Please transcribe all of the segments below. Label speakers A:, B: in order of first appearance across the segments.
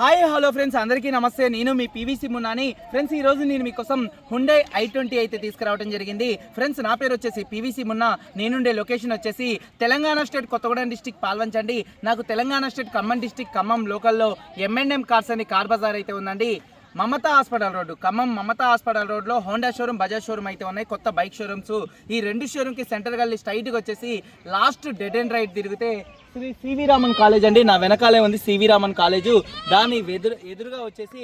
A: Hi hello friends అందరికీ నమస్తే. నేను మీ పీవీసీ మున్నాని ఫ్రెండ్స్ ఈ రోజు నేను మీకోసం హుండై ఐ ట్వంటీ అయితే తీసుకురావడం జరిగింది. ఫ్రెండ్స్ నా పేరు వచ్చేసి పీవీసీ మున్నా నేనుండే లొకేషన్ వచ్చేసి తెలంగాణ స్టేట్ కొత్తగూడెం డిస్టిక్ పాల్వంచండి నాకు తెలంగాణ స్టేట్ ఖమ్మం డిస్టిక్ ఖమ్మం లోకల్లో ఎంఎన్ఎం కార్స్ అని కార్ బజార్ అయితే ఉందండి. Mamata hospital road. Khammam Mamata hospital రోడ్లో హోండా షోరూమ్ బజాజ్ షోరూమ్ అయితే ఉన్నాయి. కొత్త బైక్ షోరూమ్స్. ఈ రెండు షోరూమ్కి సెంటర్ గల్లీ స్ట్రైట్గా వచ్చేసి లాస్ట్ డెడ్ అండ్ రైట్ తిరిగితే శ్రీ సివి రామన్ కాలేజ్ అండి. నా వెనకాలే ఉంది సివి రామన్ కాలేజు. దాని ఎదురు ఎదురుగా వచ్చేసి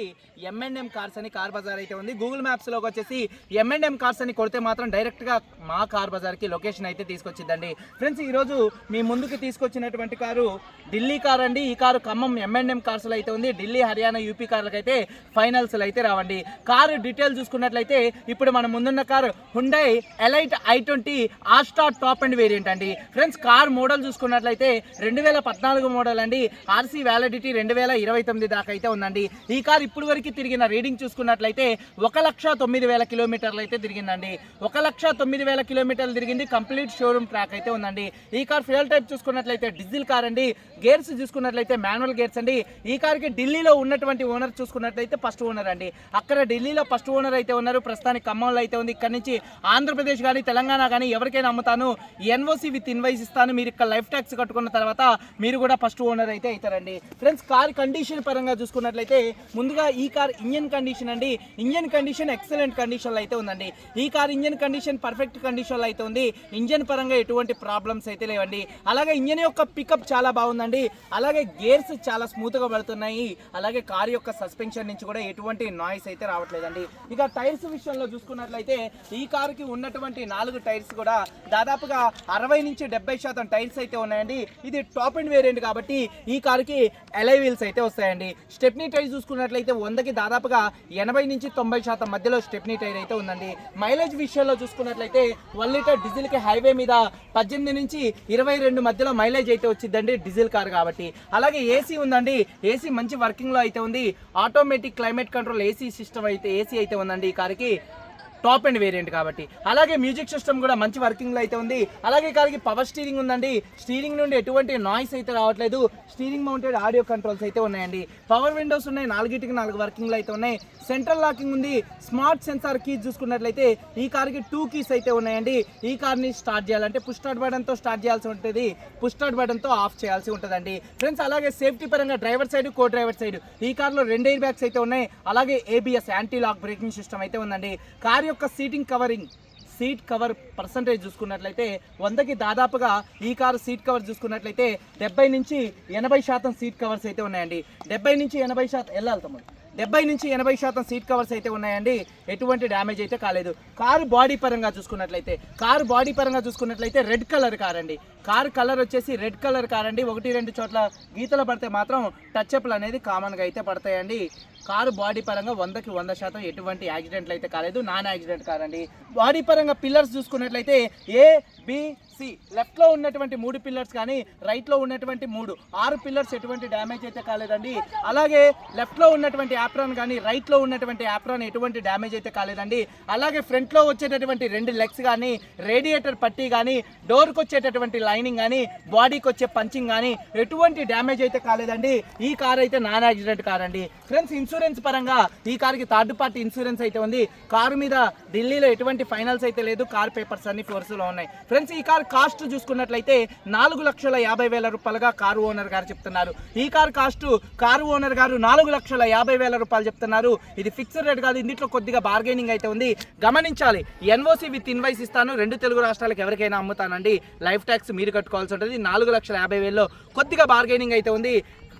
A: ఎంఎన్ఎం కార్స్ అని కార్ బజార్ అయితే ఉంది. గూగుల్ మ్యాప్స్లోకి వచ్చేసి ఎంఎన్ఎం కార్స్ అని కొడితే మాత్రం డైరెక్ట్గా మా కార్ బజార్కి లొకేషన్ అయితే తీసుకొచ్చిందండి ఫ్రెండ్స్ ఈరోజు మీ ముందుకు తీసుకొచ్చినటువంటి కారు ఢిల్లీ కార్ అండి. ఈ కారు ఖమ్మం M&M ఎంఎన్ఎం కార్స్లో అయితే ఉంది. ఢిల్లీ హర్యానా యూపీ కార్లకైతే ఫైనల్ ఫైనల్స్లో అయితే రావండి. కారు డీటెయిల్ చూసుకున్నట్లయితే ఇప్పుడు మనం ముందున్న car Hyundai elite i twenty Asta top end variant అండి. ఫ్రెండ్స్ కార్ మోడల్ చూసుకున్నట్లయితే రెండు వేల పద్నాలుగు మోడల్ అండి. ఆర్సీ వ్యాలిడిటీ రెండు వేల ఇరవై తొమ్మిది దాకా అయితే ఉందండి. ఈ కార్ ఇప్పుడు వరకు తిరిగిన రీడింగ్ చూసుకున్నట్లయితే ఒక లక్ష తొమ్మిది వేల కిలోమీటర్లు అయితే తిరిగిందండి. ఒక లక్ష తొమ్మిది వేల కిలోమీటర్లు తిరిగింది. కంప్లీట్ షోరూమ్ ట్రాక్ అయితే ఉందండి. ఈ కార్ ఫ్యూయల్ టైప్ చూసుకున్నట్లయితే డీజిల్ కార్ అండి. గేర్స్ చూసుకున్నట్లయితే మాన్యువల్ గేర్స్ అండి. ఈ కార్కి ఢిల్లీలో ఉన్నటువంటి ఓనర్ చూసుకున్నట్లయితే ఫస్ట్ ఓనర్ అండి అక్కడ ఢిల్లీలో ఫస్ట్ ఓనర్ అయితే ఉన్నారు. ప్రస్తుతానికి ఖమ్మంలో అయితే ఉంది. ఇక్కడ నుంచి ఆంధ్రప్రదేశ్ కానీ తెలంగాణ కానీ ఎవరికైనా అమ్ముతాను. ఎన్ఓసి విత్ ఇన్వైస్ ఇస్తాను. మీరు ఇక్కడ లైఫ్ ట్యాక్స్ కట్టుకున్న తర్వాత మీరు కూడా ఫస్ట్ ఓనర్ అయితే అవుతారండి. ఫ్రెండ్స్ కార్ కండిషన్ పరంగా చూసుకున్నట్లయితే ముందుగా ఈ కార్ ఇంజన్ కండిషన్ అండి. ఇంజన్ కండిషన్ ఎక్సలెంట్ కండిషన్లో అయితే ఉందండి. ఈ కార్ ఇంజన్ కండిషన్ పర్ఫెక్ట్ కండిషన్లో అయితే ఉంది. ఇంజన్ పరంగా ఎటువంటి ప్రాబ్లమ్స్ అయితే లేవండి. అలాగే ఇంజన్ యొక్క పికప్ చాలా బాగుందండి. అలాగే గేర్స్ చాలా స్మూత్గా పడుతున్నాయి. అలాగే కార్ యొక్క సస్పెన్షన్ నుంచి కూడా ఎటువంటి నాయిస్ అయితే రావట్లేదండి. ఇక టైర్స్ విషయంలో చూసుకున్నట్లయితే ఈ కారుకి ఉన్నటువంటి నాలుగు టైర్స్ కూడా దాదాపుగా అరవై నుంచి డెబ్బై శాతం టైర్స్ అయితే ఉన్నాయండి. ఇది టాప్ అండ్ వేరియంట్ కాబట్టి ఈ కారుకి ఎలై వీల్స్ అయితే వస్తాయండి. స్టెప్నీ టైర్ చూసుకున్నట్లయితే వందకి దాదాపుగా ఎనభై నుంచి తొంభై శాతం మధ్యలో స్టెప్నీ టైర్ అయితే ఉందండి. మైలేజ్ విషయంలో చూసుకున్నట్లయితే వన్ లీటర్ డీజిల్కి హైవే మీద పద్దెనిమిది నుంచి ఇరవై రెండు మధ్యలో మైలేజ్ అయితే వచ్చిందండి డీజిల్ కార్ కాబట్టి. అలాగే ఏసీ ఉందండి. ఏసీ మంచి వర్కింగ్లో అయితే ఉంది. Automatic climate control AC system అయితే ఏసీ అయితే ఉందండి ఈ కార్కి. టాప్ అండ్ వేరియంట్ కాబట్టి. అలాగే మ్యూజిక్ సిస్టమ్ కూడా మంచి వర్కింగ్లో అయితే ఉంది. అలాగే కాలికి పవర్ స్టీరింగ్ ఉందండి. స్టీరింగ్ నుండి ఎటువంటి నాయిస్ అయితే రావట్లేదు. స్టీరింగ్ మౌంటెడ్ ఆడియో కంట్రోల్స్ అయితే ఉన్నాయండి. పవర్ విండోస్ ఉన్నాయి. నాలుగిటికి నాలుగు వర్కింగ్లు అయితే ఉన్నాయి. సెంట్రల్ లాకింగ్ ఉంది. స్మార్ట్ సెన్సార్ కీస్ చూసుకున్నట్లయితే ఈ కార్కి టూ కీస్ అయితే ఉన్నాయండి. ఈ కార్ని స్టార్ట్ చేయాలంటే పుష్ స్టార్ట్ బటన్తో స్టార్ట్ చేయాల్సి ఉంటుంది. పుష్ స్టార్ట్ బటన్తో ఆఫ్ చేయాల్సి ఉంటుందండి. ఫ్రెండ్స్ అలాగే సేఫ్టీ పరంగా driver side co driver side ఈ కార్లో రెండు ఎయిర్ బ్యాగ్స్ అయితే ఉన్నాయి. అలాగే ABS anti lock braking system అయితే ఉందండి. కార్ యొక్క seating covering seat cover percentage చూసుకున్నట్లయితే వందకి దాదాపుగా ఈ కారు సీట్ కవర్ చూసుకున్నట్లయితే డెబ్బై నుంచి ఎనభై శాతం సీట్ కవర్స్ అయితే ఉన్నాయండి. డెబ్బై నుంచి ఎనభై శాతం వెళ్ళాలి తమ్ముడు. డెబ్బై నుంచి ఎనభై శాతం సీట్ కవర్స్ అయితే ఉన్నాయండి. ఎటువంటి డ్యామేజ్ అయితే కాలేదు. కారు బాడీ పరంగా చూసుకున్నట్లయితే కారు బాడీ పరంగా చూసుకున్నట్లయితే రెడ్ కలర్ కార్ అండి. కారు కలర్ వచ్చేసి రెడ్ కలర్ కార్ అండి. ఒకటి రెండు చోట్ల గీతలు పడితే మాత్రం టచ్అప్లు అనేది కామన్గా అయితే పడతాయండి. కారు బాడీ పరంగా వందకి వంద శాతం ఎటువంటి యాక్సిడెంట్లు అయితే కాలేదు. నాన్ యాక్సిడెంట్ కార్ అండి. బాడీ పరంగా పిల్లర్స్ చూసుకున్నట్లయితే ఏ బి సి లెఫ్ట్లో ఉన్నటువంటి మూడు పిల్లర్స్ కానీ రైట్లో ఉన్నటువంటి మూడు. ఆరు పిల్లర్స్ ఎటువంటి డ్యామేజ్ అయితే కాలేదండి. అలాగే లెఫ్ట్లో ఉన్నటువంటి యాప్రాన్ కానీ రైట్లో ఉన్నటువంటి యాప్రాన్ ఎటువంటి డ్యామేజ్ అయితే కాలేదండి. అలాగే ఫ్రంట్లో వచ్చేటటువంటి రెండు లెగ్స్ కానీ రేడియేటర్ పట్టీ కానీ డోర్కి వచ్చేటటువంటి లైనింగ్ కానీ బాడీకి వచ్చే పంచింగ్ కానీ ఎటువంటి డ్యామేజ్ అయితే కాలేదండి. ఈ కార్ అయితే నాన్ యాక్సిడెంట్ కార్ అండి. ఫ్రెండ్స్ ఇన్సూరెన్స్ పరంగా ఈ కార్కి థర్డ్ పార్టీ ఇన్సూరెన్స్ అయితే ఉంది. కారు మీద ఢిల్లీలో ఎటువంటి ఫైనల్స్ అయితే లేదు. కార్ పేపర్స్ అన్ని ఫోర్స్లో ఉన్నాయి. ఫ్రెండ్స్ ఈ కార్ కాస్ట్ చూసుకున్నట్లయితే నాలుగు లక్షల యాభై వేల రూపాయలుగా కారు ఓనర్ గారు చెప్తున్నారు. ఈ కార్ కాస్ట్ కారు ఓనర్ గారు నాలుగు లక్షల యాభై వేల రూపాయలు చెప్తున్నారు. ఇది ఫిక్స్డ్ రేట్ కాదు. ఇందులో కొద్దిగా బార్గెనింగ్ అయితే ఉంది. గమనించాలి. ఎన్ఓసి విత్ ఇన్వైస్ ఇస్తాను. రెండు తెలుగు రాష్ట్రాలకు ఎవరికైనా అమ్ముతానండి. లైఫ్ ట్యాక్స్ మీరు కట్టుకోవాల్సి ఉంటుంది. నాలుగు లక్షల యాభై వేలలో కొద్దిగా బార్గెనింగ్ అయితే ఉంది.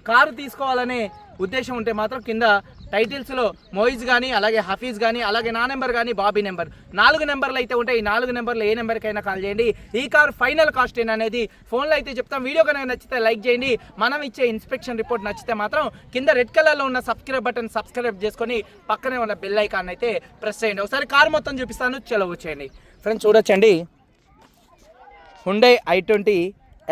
A: కారు తీసుకోవాలనే ఉద్దేశం ఉంటే మాత్రం కింద టైటిల్స్లో మోయిజ్ కానీ అలాగే హఫీజ్ కానీ అలాగే నా నెంబర్ కానీ బాబీ నెంబర్. నాలుగు నెంబర్లు అయితే ఉంటాయి. ఈ నాలుగు నెంబర్లు ఏ నెంబర్కైనా కాల్ చేయండి. ఈ కార్ ఫైనల్ కాస్ట్ ఏంటనేది ఫోన్లో అయితే చెప్తాం. వీడియో కనుక నచ్చితే లైక్ చేయండి. మనం ఇచ్చే ఇన్స్పెక్షన్ రిపోర్ట్ నచ్చితే మాత్రం కింద రెడ్ కలర్లో ఉన్న సబ్స్క్రైబ్ బటన్ సబ్స్క్రైబ్ చేసుకొని పక్కనే ఉన్న బెల్ ఐకాన్ అయితే ప్రెస్ చేయండి. ఒకసారి కార్ మొత్తం చూపిస్తాను. చెలవు వచ్చేయండి. ఫ్రెండ్స్ చూడొచ్చండి. Hyundai i twenty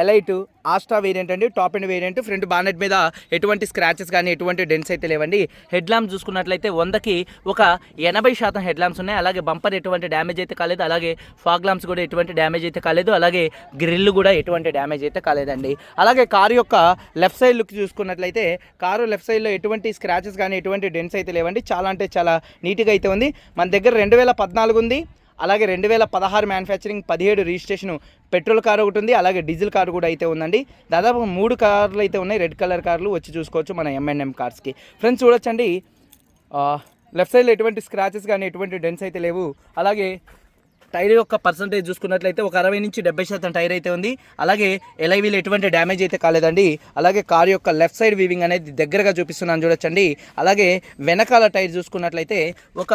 A: elite Asta variant అండి top end variant front bonnet మీద ఎటువంటి స్క్రాచెస్ కానీ ఎటువంటి డెన్స్ అయితే లేవండి. హెడ్ ల్యాంప్ చూసుకున్నట్లయితే వందకి ఒక ఎనభై శాతం హెడ్ ల్యాంప్స్ ఉన్నాయి. అలాగే బంపర్ ఎటువంటి డ్యామేజ్ అయితే కాలేదు. అలాగే ఫాగ్ ల్యాంప్స్ కూడా ఎటువంటి డ్యామేజ్ అయితే కాలేదు. అలాగే గ్రిల్ కూడా ఎటువంటి డ్యామేజ్ అయితే కాలేదండి. అలాగే కారు యొక్క లెఫ్ట్ సైడ్ లుక్ చూసుకున్నట్లయితే కారు లెఫ్ట్ సైడ్లో ఎటువంటి స్క్రాచెస్ కానీ ఎటువంటి డెన్స్ అయితే లేవండి. చాలా అంటే చాలా నీట్గా అయితే ఉంది. మన దగ్గర రెండు వేల పద్నాలుగు ఉంది. అలాగే రెండు వేల పదహారు మ్యానుఫ్యాక్చరింగ్ పదిహేడు రిజిస్ట్రేషన్ పెట్రోల్ కార్ ఒకటి ఉంది అలాగే డీజిల్ కార్ కూడా అయితే ఉందండి. దాదాపు మూడు కార్లు అయితే ఉన్నాయి రెడ్ కలర్ కార్లు వచ్చి చూసుకోవచ్చు మన ఎంఎన్ఎం కార్స్కి ఫ్రెండ్స్ చూడొచ్చండి. లెఫ్ట్ సైడ్లో ఎటువంటి స్క్రాచెస్ కానీ ఎటువంటి డెన్స్ అయితే లేవు. అలాగే టైర్ యొక్క పర్సంటేజ్ చూసుకున్నట్లయితే ఒక అరవై నుంచి డెబ్బై శాతం టైర్ అయితే ఉంది. అలాగే ఎలైవీలు ఎటువంటి డ్యామేజ్ అయితే కాలేదండి. అలాగే కార్ యొక్క లెఫ్ట్ సైడ్ వీవింగ్ అనేది దగ్గరగా చూపిస్తున్నాను చూడొచ్చండి. అలాగే వెనకాల టైర్ చూసుకున్నట్లయితే ఒక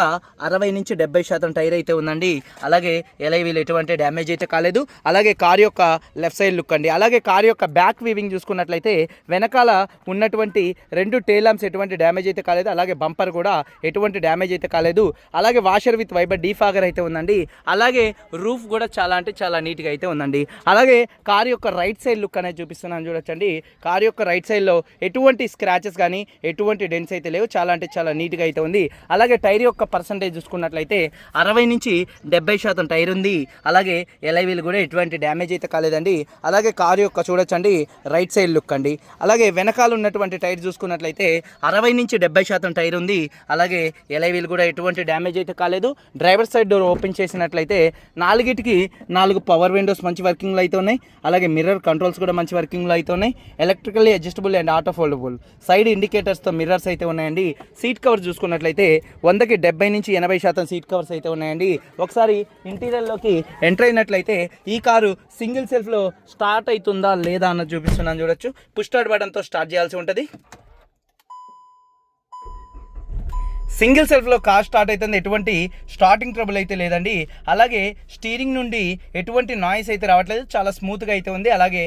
A: అరవై నుంచి డెబ్బై శాతం టైర్ అయితే ఉందండి. అలాగే ఎలైవీలు ఎటువంటి డ్యామేజ్ అయితే కాలేదు. అలాగే కార్ యొక్క లెఫ్ట్ సైడ్ లుక్ అండి. అలాగే కార్ యొక్క బ్యాక్ వీవింగ్ చూసుకున్నట్లయితే వెనకాల ఉన్నటువంటి రెండు టేలామ్స్ ఎటువంటి డ్యామేజ్ అయితే కాలేదు. అలాగే బంపర్ కూడా ఎటువంటి డ్యామేజ్ అయితే కాలేదు. అలాగే వాషర్ విత్ వైబర్ డీఫాగర్ అయితే ఉందండి. అలాగే అలాగే రూఫ్ కూడా చాలా అంటే చాలా నీట్గా అయితే ఉందండి. అలాగే కార్ యొక్క రైట్ సైడ్ లుక్ అనేది చూపిస్తున్నాను చూడొచ్చండి. కార్ యొక్క రైట్ సైడ్లో ఎటువంటి స్క్రాచెస్ కానీ ఎటువంటి డెన్స్ అయితే లేవు. చాలా అంటే చాలా నీట్గా అయితే ఉంది. అలాగే టైర్ యొక్క పర్సంటేజ్ చూసుకున్నట్లయితే అరవై నుంచి డెబ్బై శాతం టైర్ ఉంది. అలాగే ఎలైవీలు కూడా ఎటువంటి డ్యామేజ్ అయితే కాలేదండి. అలాగే కార్ యొక్క చూడొచ్చండి రైట్ సైడ్ లుక్ అండి. అలాగే వెనకాల ఉన్నటువంటి టైర్ చూసుకున్నట్లయితే అరవై నుంచి డెబ్బై శాతం టైర్ ఉంది. అలాగే ఎలైవీలు కూడా ఎటువంటి డ్యామేజ్ అయితే కాలేదు. డ్రైవర్ సైడ్ డోర్ ఓపెన్ చేసినట్లయితే నాలుగిటికి నాలుగు పవర్ విండోస్ మంచి వర్కింగ్లో అయితే ఉన్నాయి అలాగే మిర్రర్ కంట్రోల్స్ కూడా మంచి వర్కింగ్లో అయితే ఉన్నాయి electrically adjustable and auto foldable side ఇండికేటర్స్తో mirrors అయితే ఉన్నాయండి. సీట్ కవర్ చూసుకున్నట్లయితే వందకి డెబ్బై నుంచి ఎనభై శాతం సీట్ కవర్స్ అయితే ఉన్నాయండి. ఒకసారి ఇంటీరియర్లోకి ఎంటర్ అయినట్లయితే ఈ కారు సింగిల్ సెల్ఫ్లో స్టార్ట్ అవుతుందా లేదా అన్నది చూపిస్తున్నాను చూడొచ్చు. పుష్ స్టార్ట్ బటన్తో స్టార్ట్ చేయాల్సి ఉంటుంది. సింగిల్ సెల్ఫ్లో కార్ స్టార్ట్ అవుతుంది ఎటువంటి స్టార్టింగ్ ట్రబుల్ అయితే లేదండి. అలాగే స్టీరింగ్ నుండి ఎటువంటి నాయిస్ అయితే రావట్లేదు. చాలా స్మూత్గా అయితే ఉంది. అలాగే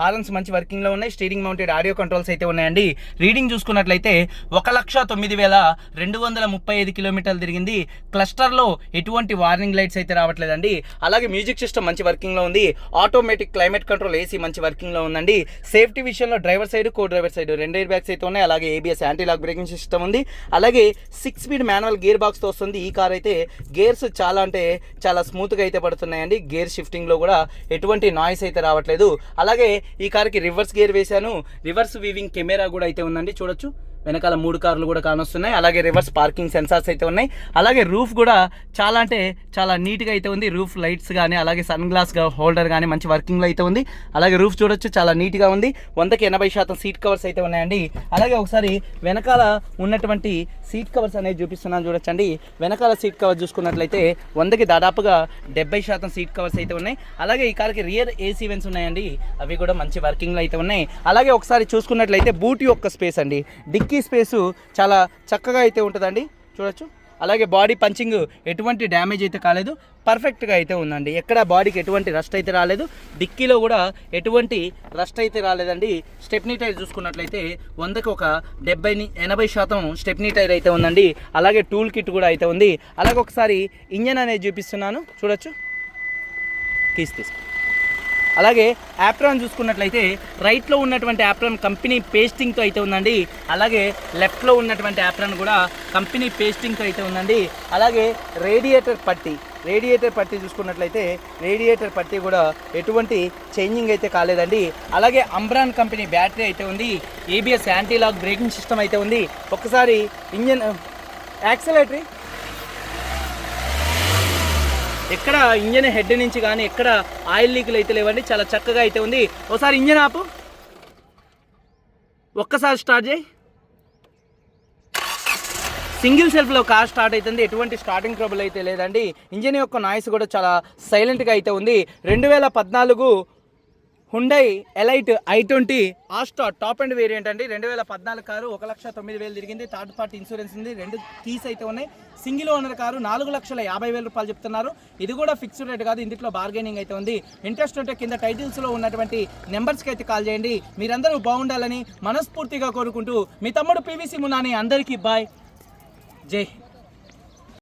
A: హార్న్స్ మంచి వర్కింగ్లో ఉన్నాయి. స్టీరింగ్ మౌంటెడ్ ఆడియో కంట్రోల్స్ అయితే ఉన్నాయండి. రీడింగ్ చూసుకున్నట్లయితే ఒక లక్ష తొమ్మిది వేల రెండు వందల ముప్పై ఐదు కిలోమీటర్లు తిరిగింది. క్లస్టర్లో ఎటువంటి వార్నింగ్ లైట్స్ అయితే రావట్లేదండి. అలాగే మ్యూజిక్ సిస్టమ్ మంచి వర్కింగ్లో ఉంది. ఆటోమేటిక్ క్లైమేట్ కంట్రోల్ ఏసీ మంచి వర్కింగ్లో ఉందండి. సేఫ్టీ విషయంలో driver side co driver side రెండు ఎయిర్ బ్యాగ్స్ అయితే ఉన్నాయి. అలాగే ABS anti lock braking system ఉంది. అలాగే సిక్స్ స్పీడ్ మాన్యువల్ గేర్ బాక్స్తో వస్తుంది. ఈ కార్ అయితే గేర్స్ చాలా అంటే చాలా స్మూత్గా అయితే పడుతున్నాయండి. గేర్ షిఫ్టింగ్లో కూడా ఎటువంటి నాయిస్ అయితే రావట్లేదు. అలాగే ఈ కార్కి రివర్స్ గేర్ వేశాను. రివర్స్ వీవింగ్ కెమెరా కూడా అయితే ఉందండి. చూడొచ్చు. వెనకాల మూడు కార్లు కూడా కానొస్తున్నాయి. అలాగే రివర్స్ పార్కింగ్ సెన్సార్స్ అయితే ఉన్నాయి. అలాగే రూఫ్ కూడా చాలా అంటే చాలా నీట్గా అయితే ఉంది. రూఫ్ లైట్స్ కానీ అలాగే సన్ గ్లాస్ హోల్డర్ కానీ మంచి వర్కింగ్లో అయితే ఉంది. అలాగే రూఫ్ చూడొచ్చు చాలా నీట్గా ఉంది. వందకి ఎనభై శాతం సీట్ కవర్స్ అయితే ఉన్నాయండి. అలాగే ఒకసారి వెనకాల ఉన్నటువంటి సీట్ కవర్స్ అనేవి చూపిస్తున్నాను చూడొచ్చండి. వెనకాల సీట్ కవర్ చూసుకున్నట్లయితే వందకి దాదాపుగా డెబ్బై శాతం సీట్ కవర్స్ అయితే ఉన్నాయి. అలాగే ఈ కార్కి రియర్ ఏసీ వెన్స్ ఉన్నాయండి. అవి కూడా మంచి వర్కింగ్లో అయితే ఉన్నాయి. అలాగే ఒకసారి చూసుకున్నట్లయితే బూట్ యొక్క స్పేస్ అండి. డిక్కీ స్పేసు చాలా చక్కగా అయితే ఉంటుందండి. చూడొచ్చు. అలాగే బాడీ పంచింగ్ ఎటువంటి డ్యామేజ్ అయితే కాలేదు. పర్ఫెక్ట్గా అయితే ఉందండి. ఎక్కడ బాడీకి ఎటువంటి రస్ట్ అయితే రాలేదు. డిక్కీలో కూడా ఎటువంటి రస్ట్ అయితే రాలేదండి. స్టెప్నీ టైర్ చూసుకున్నట్లయితే వందకి ఒక డెబ్బై ఎనభై శాతం స్టెప్నీ టైర్ అయితే ఉందండి. అలాగే టూల్ కిట్ కూడా అయితే ఉంది. అలాగే ఒకసారి ఇంజన్ అనేది చూపిస్తున్నాను. చూడొచ్చు. కీస్ తీసుకో. అలాగే యాప్రాన్ చూసుకున్నట్లయితే రైట్లో ఉన్నటువంటి యాప్రాన్ కంపెనీ పేస్టింగ్తో అయితే ఉందండి. అలాగే లెఫ్ట్లో ఉన్నటువంటి యాప్రాన్ కూడా కంపెనీ పేస్టింగ్తో అయితే ఉందండి. అలాగే రేడియేటర్ పట్టి రేడియేటర్ పట్టి చూసుకున్నట్లయితే రేడియేటర్ పట్టి కూడా ఎటువంటి చేంజింగ్ అయితే కాలేదండి. అలాగే అంబ్రాన్ కంపెనీ బ్యాటరీ అయితే ఉంది. ఏబిఎస్ యాంటీలాక్ బ్రేకింగ్ సిస్టమ్ అయితే ఉంది. ఒకసారి ఇంజన్ యాక్సలేటరీ ఎక్కడ ఇంజన్ హెడ్ నుంచి కానీ ఎక్కడ ఆయిల్ లీకులు అయితే లేవండి చాలా చక్కగా అయితే ఉంది. ఒకసారి ఇంజన్ ఆపు. ఒక్కసారి స్టార్ట్ చేయి. సింగిల్ సెల్ఫ్లో కార్ స్టార్ట్ అవుతుంది. ఎటువంటి స్టార్టింగ్ ట్రబుల్ అయితే లేదండి. ఇంజన్ యొక్క నాయిస్ కూడా చాలా సైలెంట్గా అయితే ఉంది. రెండు వేల పద్నాలుగు Hyundai elite i twenty Asta top end variant అండి. రెండు వేల పద్నాలుగు కారు ఒక లక్ష తొమ్మిది వేలు తిరిగింది. థర్డ్ పార్టీ ఇన్సూరెన్స్ ఉంది. రెండు కీస్ అయితే ఉన్నాయి. సింగిల్ ఓనర్ కారు నాలుగు లక్షల యాభై వేల రూపాయలు చెప్తున్నారు. ఇది కూడా ఫిక్స్డ్ రేట్ కాదు. ఇందులో బార్గెనింగ్ అయితే ఉంది. ఇంట్రెస్ట్ ఉంటే కింద టైటిల్స్లో ఉన్నటువంటి నెంబర్స్కి అయితే కాల్ చేయండి. మీరందరూ బాగుండాలని మనస్ఫూర్తిగా కోరుకుంటూ మీ తమ్ముడు పీవీసీ మునాని అందరికీ బాయ్ జై